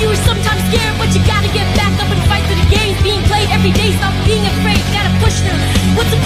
you are sometimes scared, but you gotta get back up and fight for the games being played every day. Stop being afraid, gotta push through. What's